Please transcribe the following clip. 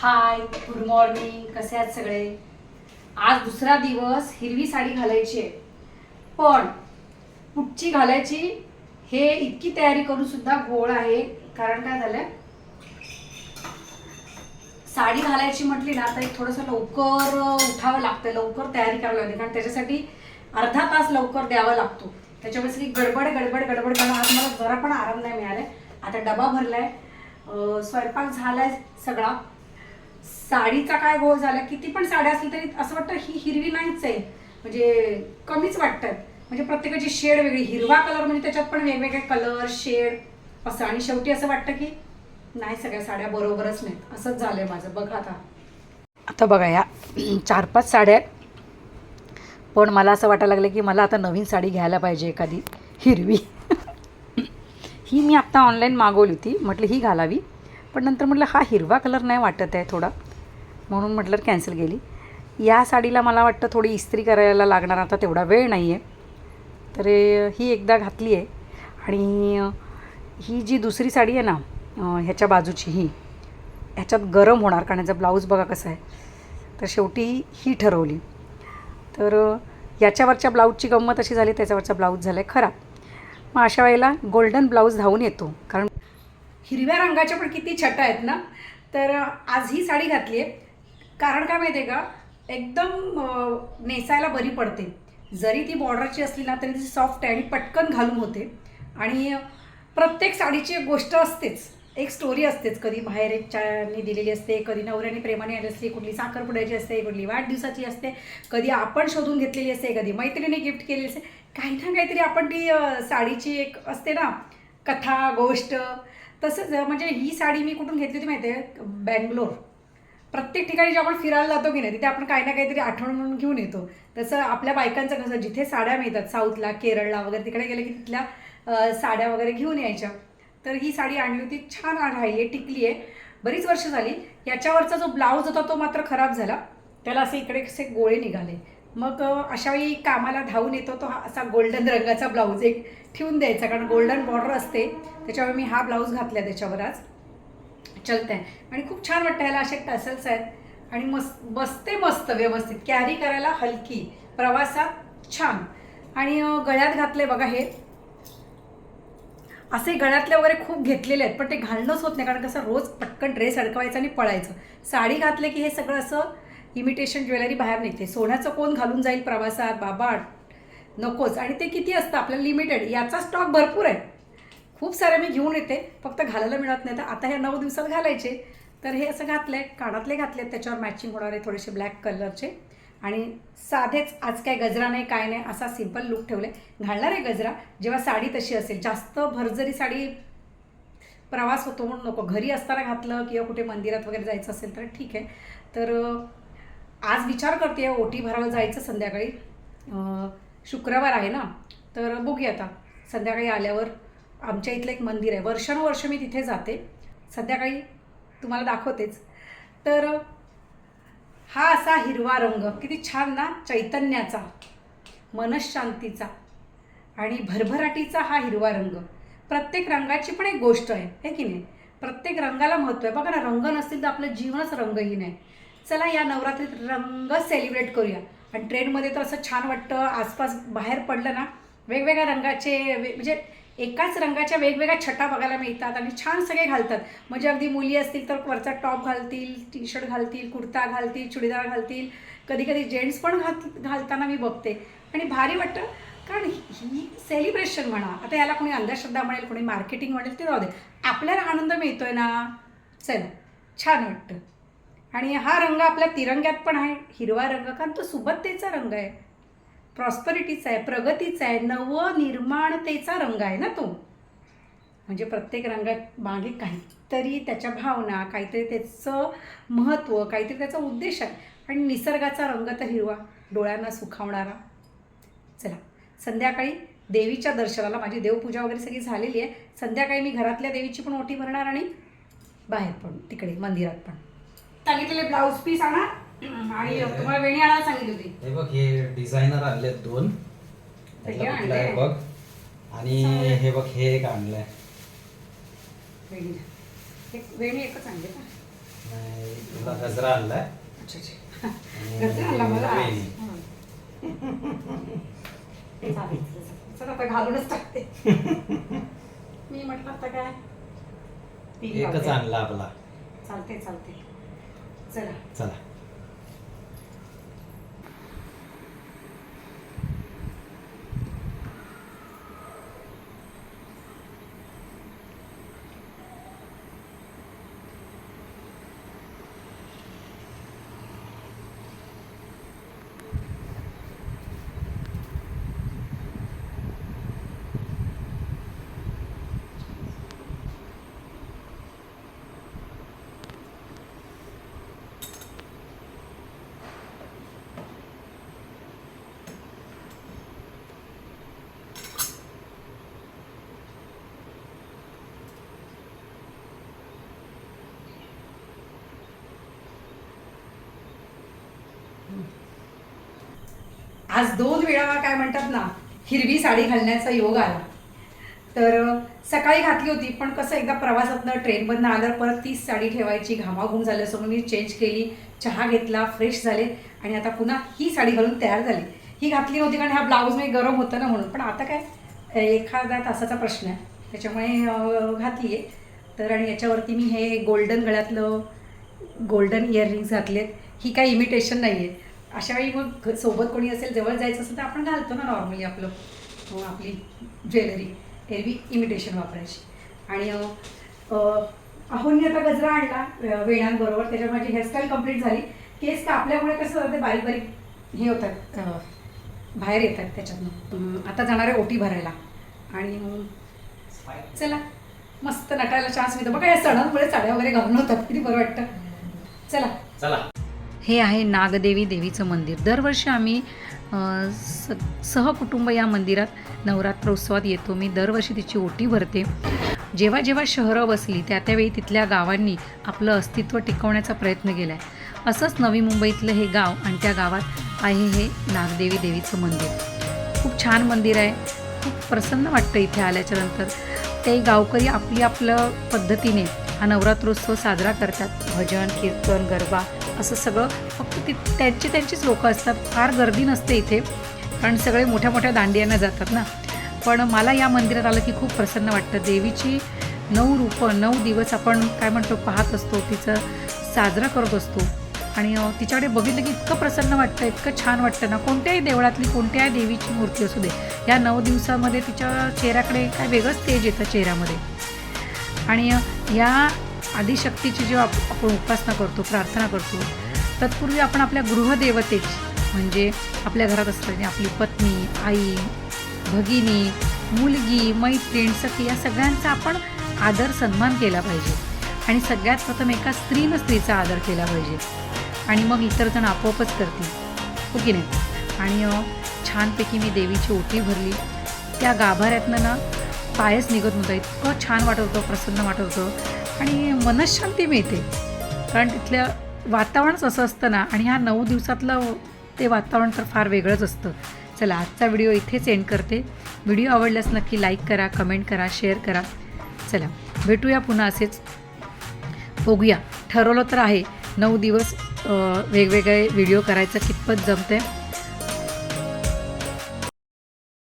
Hi good morning कसे आहात सगळे? आज दुसरा दिवस हिरवी साडी घालायची आहे. पण कुठची घालायची हे इतकी तयारी करून सुद्धा घोळ आहे. कारण काय झालंय? साडी घालायची म्हटली ना तर एक थोडंसं लवकर उठावं लागतं लवकर तयारी करावी लागते. कारण त्याच्यासाठी अर्धा तास लवकर द्यावा लागतो. त्याच्यामुळे सगळी गडबड गडबड गडबड करणं आज मला जरा पण आराम नाही मिळालाय. आता डबा भरलाय. स्वयंपाक झालाय सगळा. साडीचा काय गोल झाला किती पण साड्या असल्या तरी असं वाटतं ही हिरवी नाहीच आहे. म्हणजे कमीच वाटतात म्हणजे प्रत्येकाची शेड वेगळी. हिरवा कलर म्हणजे त्याच्यात पण वेगवेगळे कलर शेड असं. आणि शेवटी असं वाटतं की नाही सगळ्या साड्या बरोबरच नाहीत. असंच झालंय माझं. बघा आता. आता बघा या. चार पाच साड्या आहेत. पण मला असं वाटायला लागलं की मला आता नवीन साडी घ्यायला पाहिजे एखादी हिरवी. ही मी आत्ता ऑनलाईन मागवली होती. म्हटलं ही घालावी. पण नंतर म्हटलं हा हिरवा कलर नाही वाटत आहे थोडा. म्हणून म्हटलं कॅन्सल केली. या साडीला मला वाटतं थोडी इस्त्री करायला लागणार आता तेवढा वेळ नाही आहे तर ही एकदा घातली आहे. आणि ही जी दुसरी साडी आहे ना ह्याच्या बाजूची ही ह्याच्यात गरम होणार कारण याचा ब्लाऊज बघा कसा आहे. तर शेवटी ही ठरवली. तर याच्यावरच्या ब्लाऊजची गंमत अशी झाली त्याच्यावरचा ब्लाऊज झाला आहे खराब मग अशा वेळेला गोल्डन ब्लाऊज धावून येतो कारण हिरव्या रंगाच्या पण किती छटा आहेत ना? तर आज ही साडी घातली आहे. कारण काय माहिती आहे का? एकदम नेसायला बरी पडते. जरी ती बॉर्डरची असली ना तरी ती सॉफ्ट आहे आणि पटकन घालून होते. आणि प्रत्येक साडीची एक गोष्ट असतेच. एक स्टोरी असतेच. कधी बाहेर एक चानी दिलेली असते कधी नवऱ्याने प्रेमाने आली असते कुठली साखरपुड्याची असते कुठली वाढदिवसाची असते कधी आपण शोधून घेतलेली असते कधी मैत्रिणी गिफ्ट केलेली असते. काही ना काहीतरी आपण ती साडीची एक असते ना कथा गोष्ट तसंच म्हणजे ही साडी मी कुठून घेतली होती माहिती आहे बँगलोर. प्रत्येक ठिकाणी जे आपण फिरायला जातो की नाही तिथे आपण काही ना काहीतरी आठवण म्हणून घेऊन येतो. तसं आपल्या बायकांचं कसं जिथे साड्या मिळतात साऊथला केरळला वगैरे तिकडे गेले की तिथल्या साड्या वगैरे घेऊन यायच्या. तर ही साडी आणली होती छान राहिली आहे टिकली आहे बरीच वर्ष झाली. याच्यावरचा जो ब्लाऊज होता तो मात्र खराब झाला. त्याला असे इकडे कसे गोळे निघाले. मग अशावेळी कामाला धावून येतो तो हा असा गोल्डन रंगाचा ब्लाऊज एक ठेवून द्यायचा कारण गोल्डन बॉर्डर असते. त्याच्यामुळे मी हा ब्लाऊज घातला त्याच्यावर आज चलत. आहे आणि खूप छान वाटतं ह्याला असे टसल्स आहेत. आणि मस्त बसते मस्त व्यवस्थित. कॅरी करायला हलकी. प्रवासात छान. आणि गळ्यात घातले बघा हे. असे गळ्यातले वगैरे खूप घेतलेले आहेत पण ते घालणंच होत नाही कारण कसं रोज पटकन ड्रेस अडकवायचा आणि पळायचं. साडी घातले की हे सगळं असं इमिटेशन ज्वेलरी बाहेर निघते. सोन्याचं कोण घालून जाईल प्रवासात? बाबा नकोच. आणि ते किती असतं आपल्याला लिमिटेड याचा स्टॉक भरपूर आहे. खूप सारे मी घेऊन येते फक्त घालायला मिळत नाही. तर आता हे नऊ दिवसात घालायचे. तर हे असं घातलंय कानातले घातले त्याच्यावर मॅचिंग होणारे थोडेसे ब्लॅक कलरचे आणि साधेच आज काय गजरा नाही काय नाही असा सिंपल लुक ठेवले घालणार आहे गजरा जेव्हा साडी तशी असेल. जास्त भरजरी साडी प्रवास होतो म्हणून नको. घरी असताना घातलं किंवा कुठे मंदिरात वगैरे जायचं असेल तर ठीक आहे. तर आज विचार करते ओटी भरायला जायचं संध्याकाळी. शुक्रवार आहे ना? तर बघूया आता. संध्याकाळी आल्यावर आमच्या इथलं एक मंदिर आहे. वर्षानुवर्ष मी तिथे जाते. संध्याकाळी तुम्हाला दाखवतेच. तर हा असा हिरवा रंग किती छान ना चैतन्याचा मनशांतीचा आणि भरभराटीचा हा हिरवा रंग. प्रत्येक रंगाची पण एक गोष्ट आहे हे की नाही? प्रत्येक रंगाला महत्त्व आहे. बघा ना रंग नसतील तर आपलं जीवनच रंगहीन आहे चला या नवरात्रीत रंग सेलिब्रेट करूया. आणि ट्रेनमध्ये तर असं छान वाटतं आसपास बाहेर पडलं ना वेगवेगळ्या रंगाचे वे- म्हणजे एकाच रंगाच्या वेगवेगळ्या छटा बघायला मिळतात आणि छान सगळे घालतात. म्हणजे अगदी मुली असतील तर वरचा टॉप घालतील टी शर्ट घालतील कुर्ता घालतील चुडीदार घालतील. कधी कधी जेंट्स पण घात घालताना मी बघते. आणि भारी वाटतं कारण ही सेलिब्रेशन म्हणा आता याला कोणी अंधश्रद्धा म्हणेल कोणी मार्केटिंग म्हणेल ते जाऊ दे. आपल्याला आनंद मिळतो आहे ना? चल छान वाटतं. आणि हा रंग आपल्या तिरंग्यात पण आहे हिरवा रंग कारण तो सुबत्तेचा रंग आहे. प्रॉस्परिटीचा आहे प्रगतीचा आहे नवनिर्माणतेचा रंग आहे ना तो. म्हणजे प्रत्येक रंगात मागे काहीतरी त्याच्या भावना काहीतरी त्याचं महत्त्व काहीतरी त्याचा उद्देश आहे. आणि निसर्गाचा रंग तर हिरवा डोळ्यांना सुखावणारा. चला संध्याकाळी देवीच्या दर्शनाला माझी देवपूजा वगैरे सगळी झालेली आहे. संध्याकाळी मी घरातल्या देवीची पण ओटी भरणार आणि बाहेर पण तिकडे मंदिरात पण. सांगितलेले ब्लाऊज पीस आणा. आणि तुम्हाला वेणी आणायला सांगितली होती. हे बघ हे डिझायनर आणलेत दोन. हे कुठला आहे. बघ. आणि हे बघ हे एक आणलंय. वेणी एक वेणी एकच आणली का? नाही, तुला गजरा आणलाय. अच्छा अच्छा. आणि गजरा आणला मला. वेणी. चालेल, चालेल. चल आता घालूनच टाकते. मी म्हटलं आता काय? तीन एकच वाजले. आणला आपला. चालते चालते चला. चला. आज दोन वेळा काय म्हणतात ना हिरवी साडी घालण्याचा योग आला. तर सकाळी घातली होती पण कसं एकदा प्रवासातनं ट्रेनमधनं आलं परत तीच साडी ठेवायची घामाघूम झालं असं मी चेंज केली चहा घेतला फ्रेश झाले आणि आता पुन्हा ही साडी घालून तयार झाली. ही घातली होती कारण ह्या ब्लाऊज मी गरम होतं ना म्हणून. पण आता काय एखादा तासाचा प्रश्न आहे. त्याच्यामुळे घातली आहे तर आणि याच्यावरती मी हे गोल्डन गळ्यातलं गोल्डन इयरिंग्स घातलेत. ही काही इमिटेशन नाही आहे अशा वेळी मग सोबत कोणी असेल जवळ जायचं असेल तर आपण घालतो ना नॉर्मली आपलं हो, आपली ज्वेलरी एरवी इमिटेशन वापरायची. आणि अहोनी आता गजरा आणला वेणांबरोबर त्याच्यात माझी हेअरस्टाईल कंप्लीट झाली. केस कापल्यामुळे कसं होतं बारीक बारीक हे होतात. बाहेर येतात त्याच्यातनं. आता जाणार आहे ओटी भरायला. आणि चला मस्त नटायला चान्स मिळतो. बघा या सणांमुळे साड्या वगैरे घालून होतात. किती बरं वाटतं. चला. चला. हे आहे नागदेवी देवीचं मंदिर. दरवर्षी आम्ही स सहकुटुंब या मंदिरात नवरात्र उत्सवात येतो. मी दरवर्षी तिची ओटी भरते. जेव्हा जेव्हा शहरं बसली त्या त्यावेळी तिथल्या गावांनी आपलं अस्तित्व टिकवण्याचा प्रयत्न केला आहे असंच नवी मुंबईतलं हे गाव आणि त्या गावात आहे हे नागदेवी देवीचं मंदिर. खूप छान मंदिर आहे. खूप प्रसन्न वाटतं इथे आल्याच्यानंतर ते गावकरी आपली आपलं पद्धतीने हा नवरात्रोत्सव साजरा करतात. भजन कीर्तन गरबा असं सगळं फक्त ती त्यांची त्यांचीच लोकं असतात. फार गर्दी नसते इथे. कारण सगळे मोठ्या मोठ्या दांडियांना जातात ना. पण मला या मंदिरात आलं की खूप प्रसन्न वाटतं. देवीची नऊ रूपं नऊ दिवस आपण काय म्हणतो पाहत असतो. तिचं साजरा करत असतो. आणि तिच्याकडे बघितलं की इतकं प्रसन्न वाटतं इतकं छान वाटतं ना. कोणत्याही देवळातली कोणत्याही देवीची मूर्ती असू दे. या नऊ दिवसामध्ये तिच्या चेहऱ्याकडे काय वेगळंच तेज येतं चेहऱ्यामध्ये. आणि या आदिशक्तीची जेव्हा आपण उपासना करतो प्रार्थना करतो तत्पूर्वी आपण आपल्या गृहदेवतेची म्हणजे आपल्या घरात असताना आपली पत्नी आई भगिनी मुलगी मैत्रीण सखी या सगळ्यांचा आपण आदर सन्मान केला पाहिजे. आणि सगळ्यात प्रथम एका स्त्रीनं स्त्रीचा आदर केला पाहिजे. आणि मग इतर जण आपोआपच करतील. हो की नाही? आणि छानपैकी मी देवीची ओटी भरली. त्या गाभाऱ्यातनं ना पायच निघत नव्हता. इतकं छान वाटत होतं प्रसन्न वाटत होतं. आणि मनशांती मिळते. कारण तिथलं वातावरणच असं असतं ना आणि ह्या नऊ दिवसातलं ते वातावरण तर फार वेगळंच असतं. चला आजचा व्हिडिओ इथेच एंड करते. व्हिडिओ आवडल्यास नक्की लाईक करा कमेंट करा शेअर करा. चला भेटूया पुन्हा असेच. बघूया. ठरवलं तर आहे. नऊ दिवस वेगवेगळे व्हिडिओ करायचं कितपत जमतं आहे